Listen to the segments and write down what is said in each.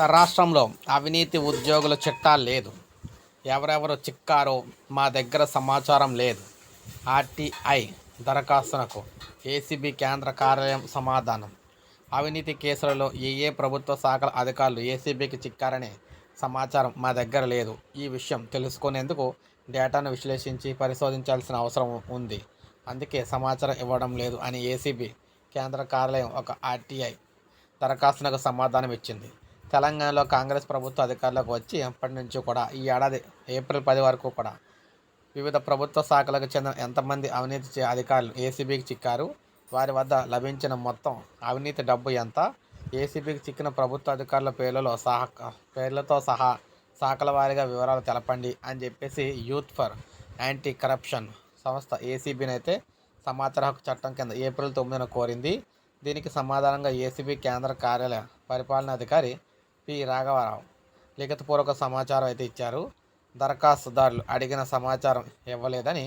రాష్ట్రంలో అవినీతి ఉద్యోగుల చిట్టా లేదు. ఎవరెవరు చిక్కారో మా దగ్గర సమాచారం లేదు. ఆర్టీఐ దరఖాస్తునకు ఏసీబీ కేంద్ర కార్యాలయం సమాధానం. అవినీతి కేసులలో ఏ ఏ ప్రభుత్వ శాఖల అధికారులు ఏసీబీకి చిక్కారనే సమాచారం మా దగ్గర లేదు. ఈ విషయం తెలుసుకునేందుకు డేటాను విశ్లేషించి పరిశోధించాల్సిన అవసరం ఉంది. అందుకే సమాచారం ఇవ్వడం లేదు అని ఏసీబీ కేంద్ర కార్యాలయం ఒక ఆర్టీఐ దరఖాస్తునకు సమాధానం ఇచ్చింది తెలంగాణలో కాంగ్రెస్ ప్రభుత్వ అధికారులకు వచ్చి అప్పటి నుంచి కూడా ఈ ఏడాది ఏప్రిల్ పది వరకు కూడా వివిధ ప్రభుత్వ శాఖలకు చెందిన ఎంతమంది అవినీతి చే- అధికారులు ఏసీబీకి చిక్కారు. వారి వద్ద లభించిన మొత్తం అవినీతి డబ్బు ఎంత? ఏసీబీకి చిక్కిన ప్రభుత్వ అధికారుల పేర్లలో సహ పేర్లతో సహా శాఖల వారీగా వివరాలు తెలపండి అని చెప్పేసి యూత్ ఫర్ యాంటీ కరప్షన్ సంస్థ ఏసీబీని అయితే సమాచార హక్కు చట్టం కింద ఏప్రిల్ తొమ్మిదిన కోరింది. దీనికి సమాధానంగా ఏసీబీ కేంద్ర కార్యాలయ పరిపాలనాధికారి పి. రాఘవరావు. లిఖితపూర్వక సమాచారం అయితే ఇచ్చారు. దరఖాస్తుదారులు అడిగిన సమాచారం ఇవ్వలేదని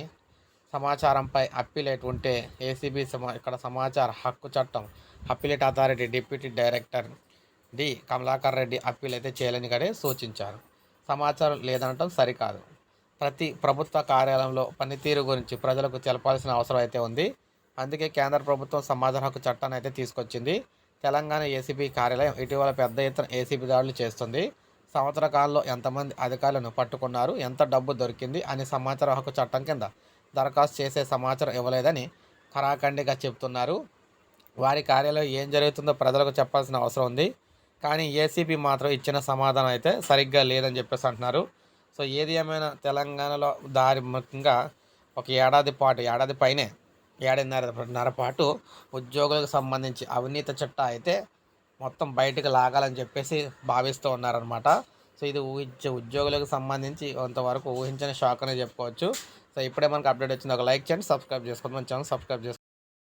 సమాచారంపై అప్పీలేట్ ఉంటే ఏసీబీ సమా ఇక్కడ సమాచార హక్కు చట్టం appellate authority deputy director D. Kamalakar Reddy appeal అయితే చేయాలని కూడా సూచించారు. సమాచారం లేదనటం సరికాదు. ప్రతి ప్రభుత్వ కార్యాలయంలో పనితీరు గురించి ప్రజలకు తెలపాల్సిన అవసరం అయితే ఉంది. అందుకే కేంద్ర ప్రభుత్వం సమాచార హక్కు చట్టాన్ని అయితే తీసుకొచ్చింది. తెలంగాణ ఏసీబీ కార్యాలయం ఇటీవల పెద్ద ఎత్తున ఏసీబీ దాడులు చేస్తుంది. సంవత్సర కాలంలో ఎంతమంది అధికారులను పట్టుకున్నారు ఎంత డబ్బు దొరికింది అని సమాచార హక్కు చట్టం కింద దరఖాస్తు చేసే సమాచారం ఇవ్వలేదని ఖరాఖండిగా చెప్తున్నారు వారి కార్యాలయం ఏం జరుగుతుందో ప్రజలకు చెప్పాల్సిన అవసరం ఉంది. కానీ ఏసీబీ మాత్రం ఇచ్చిన సమాధానం అయితే సరిగ్గా లేదని చెప్పేసి అంటున్నారు. సో ఏది ఏమైనా తెలంగాణలో దారి ముఖ్యంగా ఒక ఏడాది పాటు ఏడాది పైనే ఏడాదిన్నర పాటు ఉద్యోగులకు సంబంధించి అవినీతి చట్ట అయితే మొత్తం బయటకు లాగాలని చెప్పేసి భావిస్తూ ఉన్నారనమాట సో ఇది ఊహించే ఉద్యోగులకు సంబంధించి కొంతవరకు ఊహించని షాక్ అనే చెప్పుకోవచ్చు. సో ఇప్పుడే మనకు అప్డేట్ వచ్చింది. ఒక లైక్ చేయండి సబ్స్క్రైబ్ చేసుకోండి. మన ఛానల్ సబ్స్క్రైబ్ చేసుకోండి.